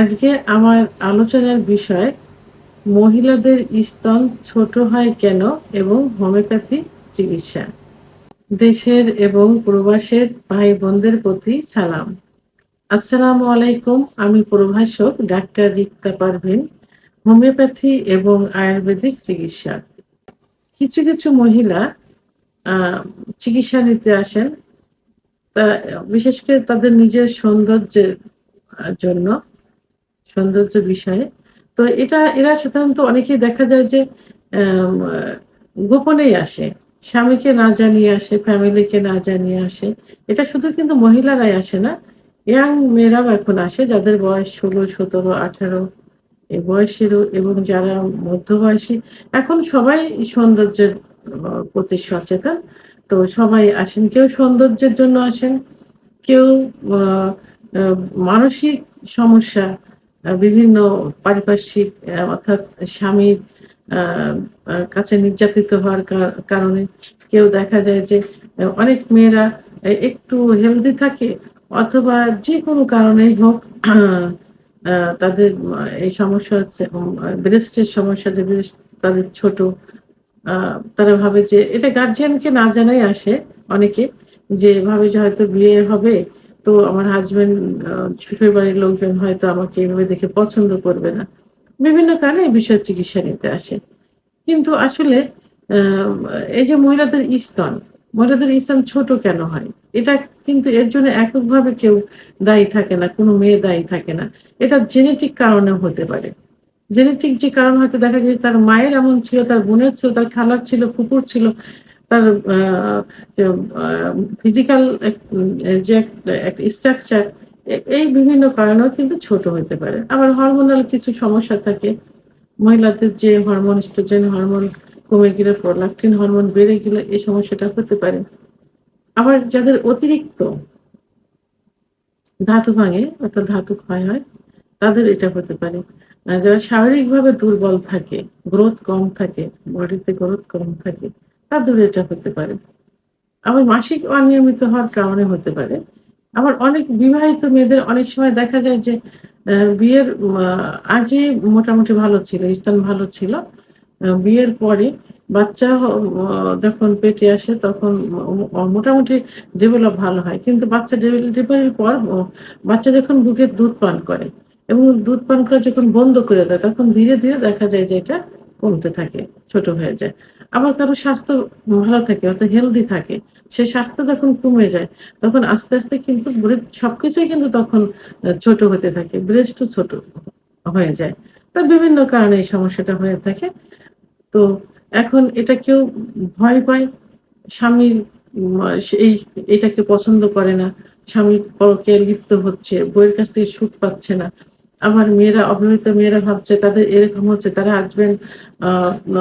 আজকে আমার আলোচনার বিষয়, মহিলাদের স্তন ছোট হয় কেন এবং হোমিওপ্যাথি চিকিৎসা? দেশের এবং প্রবাসের ভাই বোনদের প্রতি সালাম। আসসালামু আলাইকুম, আমি প্রভাষক ডাক্তার রিক্তা পারভিন, হোমিওপ্যাথি এবং আয়ুর্বেদিক চিকিৎসা। কিছু কিছু মহিলা চিকিৎসা নিতে আসেন। বিশেষ করে তাদের নিজের সৌন্দর্যের জন্য। সৌন্দর্য বিষয়ে। তো এটা, এরা সাধারণত অনেকেই দেখা যায় যে গোপনেই আসে। স্বামীকে না জানিয়ে আসে, ফ্যামিলিকে না জানিয়ে আসে। এটা শুধু কিন্তু মহিলারাই আসে না। ইয়াং মেয়েরাও এখন আসে যাদের বয়স ষোলো, সতেরো, আঠারো এই বয়সেরও এবং যারা মধ্যবয়সী। এখন সবাই সৌন্দর্যের প্রতি সচেতন। তো সবাই আসেন। কেউ সৌন্দর্যের জন্য আসেন, কেউ মানসিক সমস্যা বিভিন্ন পারিপার্শ্বিক অর্থাৎ স্বামীর কাছে নির্যাতিত হওয়ার কারণে কেউ দেখা যায় যে অনেক মেয়েরা একটু হেলদি থাকে অথবা যে কোনো কারণেই হোক তাদের এই সমস্যা হচ্ছে ব্রেস্টের সমস্যা যে ব্রেস্ট তাদের ছোট তারা ভাবে যে এটা গার্জিয়ানকে না জানাই আসে অনেকে যে ভাবে যে হয়তো বিয়ে হবে তো আমার হাজবেন্ড শ্বশুর বাড়ির লোকজন হয়তো আমাকে এভাবে দেখে পছন্দ করবে না। বিভিন্ন কারণে এই বিষয়ে চিকিৎসা নিতে আসে। কিন্তু আসলে এই যে মহিলাদের স্তন মহিলাদের স্তন ছোট কেন হয়? এটা কিন্তু এর জন্য এককভাবে কেউ দায়ী থাকে না, কোনো মেয়ে দায়ী থাকে না। এটা জেনেটিক কারণে হতে পারে। জেনেটিক যে কারণ হয়তো দেখা গেছে, তার মায়ের এমন ছিল, তার বোনের ছিল, তার খালার ছিল কুকুর ছিল। তার ফিজিক্যাল যে একটা স্ট্রাকচার এই বিভিন্ন কারণেও কিন্তু ছোট হতে পারে। আবার হরমোনাল কিছু সমস্যা থাকে। মহিলাদের যে হরমোন স্ট্রোজেন হরমোন কমে গেলে প্রোলাকটিন হরমোন বেড়ে গেলে এই সমস্যাটা হতে পারে। আবার যাদের অতিরিক্ত ধাতু ভাঙে, অর্থাৎ ধাতু ক্ষয় হয়, তাদের এটা হতে পারে। যারা শারীরিকভাবে দুর্বল থাকে গ্রোথ কম থাকে বডিতে গ্রোথ কম থাকে তাদের এটা হতে পারে। আবার মাসিক অনিয়মিত হওয়ার কারণে হতে পারে। আবার অনেক বিবাহিত মেয়েদের অনেক সময় দেখা যায় যে বিয়ের আগে মোটামুটি ভালো ছিল, স্থান ভালো ছিল। বিয়ের পরে বাচ্চা যখন পেটে আসে তখন মোটামুটি ডেভেলপ ভালো হয়। কিন্তু বাচ্চা ডেলিভারির পর বাচ্চা যখন বুকের দুধ পান করে এবং দুধ পান করা যখন বন্ধ করে দেয়, তখন ধীরে ধীরে দেখা যায় যে এটা কমতে থাকে ছোট হয়ে যায়। আবার কারও স্বাস্থ্য ভালো থাকে অর্থাৎ হেলদি থাকে সে স্বাস্থ্য যখন কমে যায় তখন আস্তে আস্তে কিন্তু সবকিছুই কিন্তু তখন ছোট হতে থাকে ব্রেস্টও ছোট হয়ে যায়। তা বিভিন্ন কারণে এই সমস্যাটা হয়ে থাকে। তো এখন এটা কেউ ভয় পায় স্বামীর উম, এই এটাকে পছন্দ করে না স্বামী পরকে লিপ্ত হচ্ছে বইয়ের কাছ থেকে সুখ পাচ্ছে না আবার মেয়েরা, অবিবাহিত মেয়েরা ভাবছে, তাদের এরকম হচ্ছে, তারা হাজবেন্ড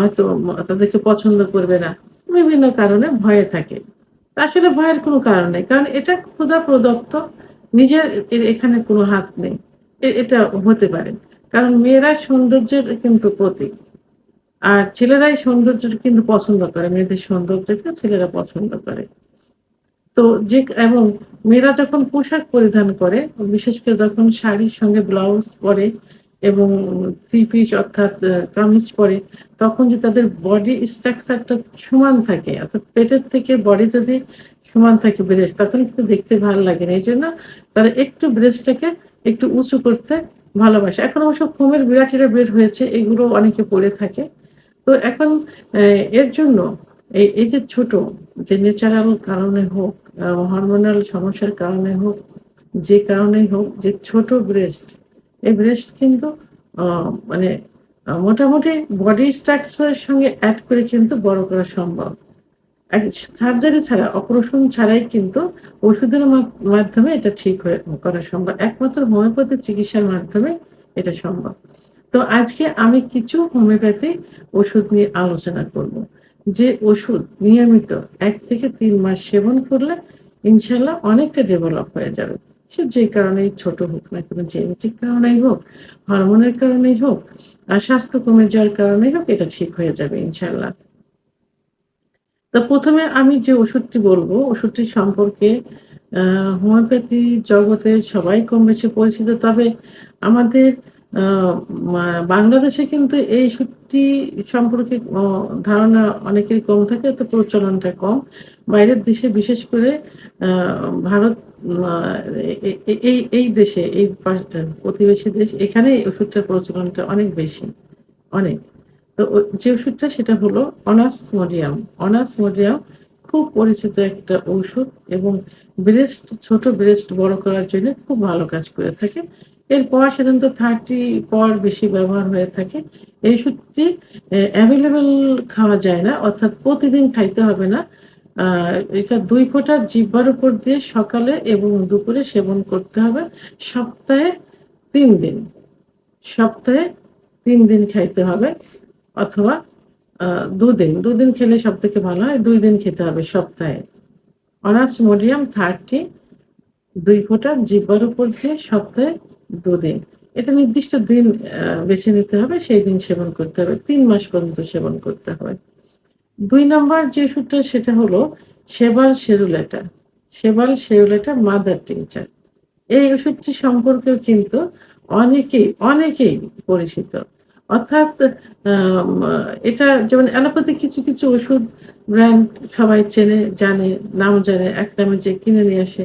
হয়তো তাদেরকে পছন্দ করবে না। বিভিন্ন কারণে ভয়ে থাকে। আসলে ভয়ের কোনো কারণ নেই, কারণ এটা ক্ষুধা প্রদত্ত, নিজের এখানে কোনো হাত নেই। এটা হতে পারে। কারণ মেয়েরা সৌন্দর্যের কিন্তু প্রতীক। আর ছেলেরাই সৌন্দর্য কিন্তু পছন্দ করে। মেয়েদের সৌন্দর্যকে ছেলেরা পছন্দ করে। তো যে, এবং মেয়েরা যখন পোশাক পরিধান করে, বিশেষ করে যখন শাড়ির সঙ্গে ব্লাউজ পরে এবং থ্রি পিস অর্থাৎ কামিজ পরে, তখন যদি তাদের বডি স্ট্রাকচারটা সমান থাকে, অর্থাৎ পেটের থেকে বডি যদি সমান থাকে ব্রেস্ট তখন কিন্তু দেখতে ভালো লাগে না। এই জন্য তারা একটু ব্রেস্টটাকে একটু উঁচু করতে ভালোবাসে। এখন অবশ্য ফোমের বিরাটিরা বের হয়েছে, এগুলো অনেকে পরে থাকে। তো এখন এর জন্য এই এই যে ছোট যে ন্যাচারাল কারণে হোক হরমোনাল সমস্যার কারণে হোক, যে কারণেই হোক, যে ছোট ব্রেস্ট এই ব্রেস্ট কিন্তু মানে মোটামুটি বডি স্ট্রাকচারের সঙ্গে অ্যাড করে কিন্তু বড় করা সম্ভব। সার্জারি ছাড়া অপারেশন ছাড়াই কিন্তু ওষুধের মাধ্যমে এটা ঠিক হয়ে করা সম্ভব। একমাত্র হোমিওপ্যাথি চিকিৎসার মাধ্যমে এটা সম্ভব। তো আজকে আমি কিছু হোমিওপ্যাথি ওষুধ নিয়ে আলোচনা করব। যে ওষুধ নিয়মিত এক থেকে তিন মাস সেবন করলে ইনশাল্লাহ অনেকটা ডেভেলপ হয়ে যাবে সে যে কারণেই ছোট হোক না কোনো জেনেটিক কারণেই হোক হরমোনের কারণেই হোক, আর স্বাস্থ্য কমে যাওয়ার কারণেই হোক, এটা ঠিক হয়ে যাবে ইনশাল্লাহ তো প্রথমে আমি যে ওষুধটি বলব ওষুধটি সম্পর্কে হোমিওপ্যাথি জগতে সবাই কম বেশি পরিচিত। তবে আমাদের বাংলাদেশে কিন্তু এই ওষুধটি সম্পর্কে ধারণা অনেকেরই কম থাকে তো প্রচলনটা কম। বাইরের দেশে বিশেষ করে ভারত এই এই দেশে এই প্রতিবেশী দেশ এখানে ওষুধটার প্রচলনটা অনেক বেশি, অনেক। তো যে ওষুধটা সেটা হলো অনাসমোডিয়াম। অনাসমোডিয়াম খুব পরিচিত একটা ঔষধ এবং ব্রেস্ট ছোট ব্রেস্ট বড় করার জন্য খুব ভালো কাজ করে থাকে। এরপর সাধারণত 30 পর বেশি ব্যবহার হয়ে থাকে। এই ওষুধটি, এ এভেইলেবল খাওয়া যায় না। অর্থাৎ প্রতিদিন খাইতে হবে না। এটা দুই ফোঁটা জিহ্বার উপর দিয়ে সকালে এবং দুপুরে সেবন করতে হবে। সপ্তাহে তিন দিন। সপ্তাহে তিন দিন খাইতে হবে অথবা আ ২ দিন। ২ দিন খেলে ভালো হয়। দুই দিন খেতে হবে সপ্তাহে। অনাসমোডিয়াম 30 ২ ফোঁটা জিহ্বার উপর দিয়ে সপ্তাহে দুদিন এটা নির্দিষ্ট দিন বেছে নিতে হবে। সেই দিন সেবন করতে হবে। তিন মাস পর্যন্ত সেবন করতে হবে। দুই নম্বর যে ওষুধটা সেটা হলো সেবাল সেরুলেটা। সেবাল সেরুলেটা মাদার টিংচার। এই ওষুধটি সম্পর্কেও কিন্তু অনেকেই, অনেকেই পরিচিত। অর্থাৎ এটা যেমন অ্যালোপ্যাথিক কিছু, কিছু ওষুধ ব্র্যান্ড সবাই চেনে, জানে, নাম জানে, এক নামে যে কিনে নিয়ে আসে।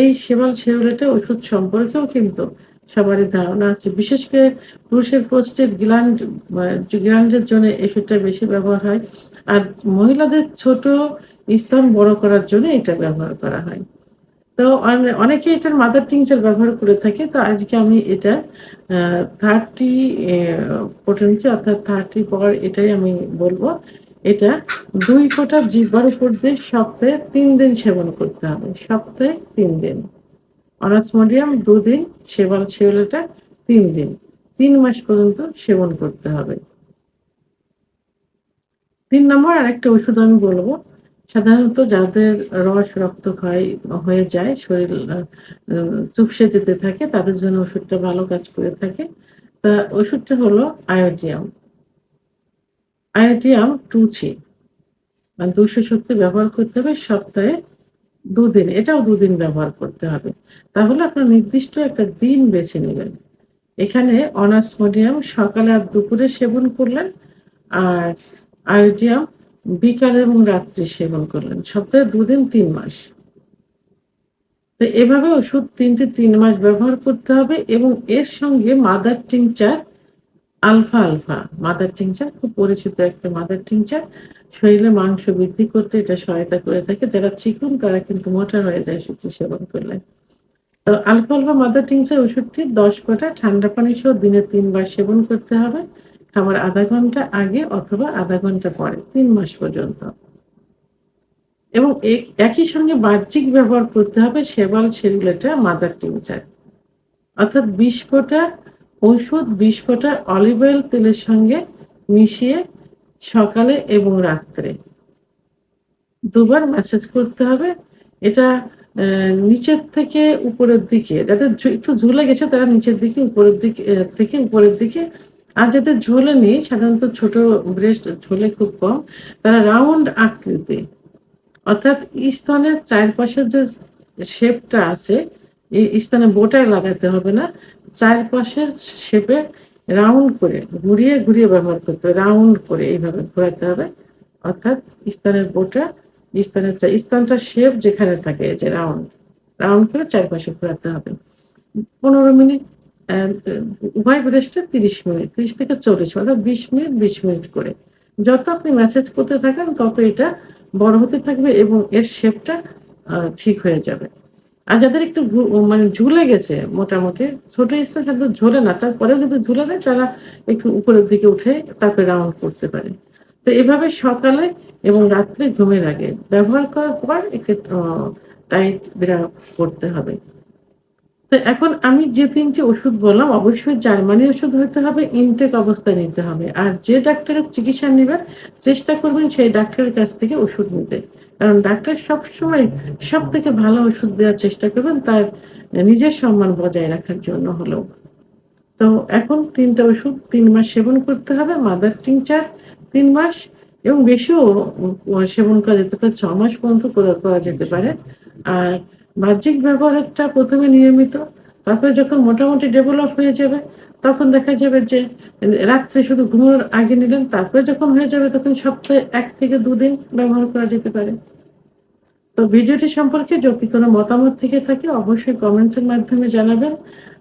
এই সেবাল সেরুলেটা ওষুধ সম্পর্কেও কিন্তু সবারই ধারণা আছে। বিশেষ করে পুরুষের প্রোস্টেট গ্ল্যান্ড গ্ল্যান্ডের জন্য ওষুধটা বেশি ব্যবহার হয়। আর মহিলাদের ছোট স্তন বড় করার জন্য এটা ব্যবহার করা হয়। তো অনে অনেকেই এটার মাদার টিংচার ব্যবহার করে থাকে। তো আজকে আমি এটা আ 30 এ potency অর্থাৎ 30 পর এটাই আমি বলব এটা দুই ফোঁটা জিহ্বার উপর দিয়ে সপ্তাহে তিন দিন সেবন করতে হবে। সপ্তাহে তিন দিন। অনাসমোডিয়াম ২ দিন, সেবাল সেরুলেটা ৩ দিন। তিন মাস পর্যন্ত সেবন করতে হবে। তিন নম্বর আরেকটা ওষুধ আমি বলব। সাধারণত যাদের রস রক্তক্ষয় হয়ে যায়, শরীর চুপসে যেতে থাকে তাদের জন্য ওষুধটা ভালো কাজ করে থাকে। তা ওষুধটা হলো আয়োডিয়াম। আয়োডিয়াম 2C মানে ২৭০ ব্যবহার করতে হবে সপ্তাহে দুদিন এটাও দুদিন ব্যবহার করতে হবে। তাহলে আপনার নির্দিষ্ট একটা দিন বেছে নেবেন এখানে অনাসমোডিয়াম সকালে আর দুপুরে সেবন করলেন। আর আয়োডিয়াম বিকালে এবং রাত্রে সেবন করলেন। সপ্তাহে দুদিন তিন মাস। তো এভাবে ওষুধ ৩ টে ৩ মাস ব্যবহার করতে হবে এবং এর সঙ্গে mother tincture alpha, alpha mother tincture খুব পরিচিত একটা মাদার টিংচার। শরীরে মাংস বৃদ্ধি করতে এটা সহায়তা করে থাকে। যারা চিকন তারা কিন্তু মোটা হয়ে যায় ওষুধটি সেবন করলে। তো আলফা, আলফা মাদার টিংচার ওষুধটি ১০ ফোঁটা ঠান্ডা পানি সহ দিনে তিনবার সেবন করতে হবে। খাবার আধা ঘণ্টা আগে অথবা আধা ঘণ্টা পরে, তিন মাস পর্যন্ত। এবং এক, একই সঙ্গে বাহ্যিক ব্যবহার করতে হবে সেবাল সেরুলেটা মাদার টিংচার। অর্থাৎ ২০ ফোঁটা ঔষধ ২০ ফোঁটা অলিভ অয়েল তেলের সঙ্গে মিশিয়ে সকালে এবং রাত্রে। দুবার ম্যাসেজ করতে হবে। এটা নিচের থেকে উপরের দিকে, যাদের একটু ঝুলে গেছে তারা নিচের দিকে, উপরের দিকে থেকে উপরের দিকে। আর যাদের ঝোলে নেই সাধারণত ছোট ব্রেস্ট ঝোলে খুব কম তারা রাউন্ড আকৃতি অর্থাৎ স্তনের চারপাশের যে শেপটা আছে এই স্তনে বোটায় লাগাতে হবে না। চারপাশের শেপে রাউন্ড করে ঘুরিয়ে, ঘুরিয়ে ব্যবহার করতে হবে। রাউন্ড করে এইভাবে ঘোরাতে হবে। অর্থাৎ স্তনের বোটা স্তনের চা স্তনটার শেপ যেখানে থাকে যে রাউন্ড, রাউন্ড করে চারপাশে ঘোরাতে হবে। ১৫ মিনিট উভয় ব্রেস্টে ৩০ মিনিট, ৩০ থেকে ৪০ অর্থাৎ ২০ মিনিট, ২০ মিনিট করে। যত আপনি ম্যাসেজ করতে থাকেন তত এটা বড় হতে থাকবে এবং এর শেপটা ঠিক হয়ে যাবে। আর যাদের একটু মানে ঝুলে গেছে মোটামুটি ছোট স্তন সাধারণত ঝোলে না তারপরেও যদি ঝুলে দেয় তারা একটু উপরের দিকে উঠে তারপরে রাউন্ড করতে পারে। তো এভাবে সকালে এবং রাত্রে ঘুমের আগে ব্যবহার করার পর একে অ টাইট ব্রা করতে হবে। তো এখন আমি যে ৩ টি ওষুধ বললাম অবশ্যই জার্মানি ওষুধ হতে হবে, ইনটেক অবস্থায় নিতে হবে। আর যে ডাক্তারের চিকিৎসা নিবেন চেষ্টা করবেন সেই ডাক্তারের কাছ থেকে ওষুধ নিতে। কারণ ডাক্তার সবসময় সব থেকে ভালো ওষুধ দেওয়ার চেষ্টা করবেন তার নিজের সম্মান বজায় রাখার জন্য হলেও। তো এখন ৩ টা ওষুধ তিন মাস সেবন করতে হবে। মাদার টিংচার তিন মাস এবং বেশিও সেবন করা যেতে পারে ৬ মাস পর্যন্ত করা যেতে পারে। আর বাহ্যিক ব্যবহারটা প্রথমে নিয়মিত, তারপরে যখন মোটামুটি ডেভেলপ হয়ে যাবে, তখন দেখা যাবে যে রাত্রে শুধু ঘুমোর আগে নিলেন, তারপরে যখন হয়ে যাবে তখন সপ্তাহে এক থেকে দুদিন ব্যবহার করা যেতে পারে। তো ভিডিওটি সম্পর্কে যদি কোনো মতামত থেকে থাকে অবশ্যই কমেন্টসের মাধ্যমে জানাবেন।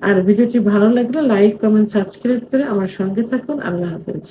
আর ভিডিওটি ভালো লাগলে লাইক, কমেন্ট, সাবস্ক্রাইব করে আমার সঙ্গে থাকুন। আল্লাহ হাফেজ।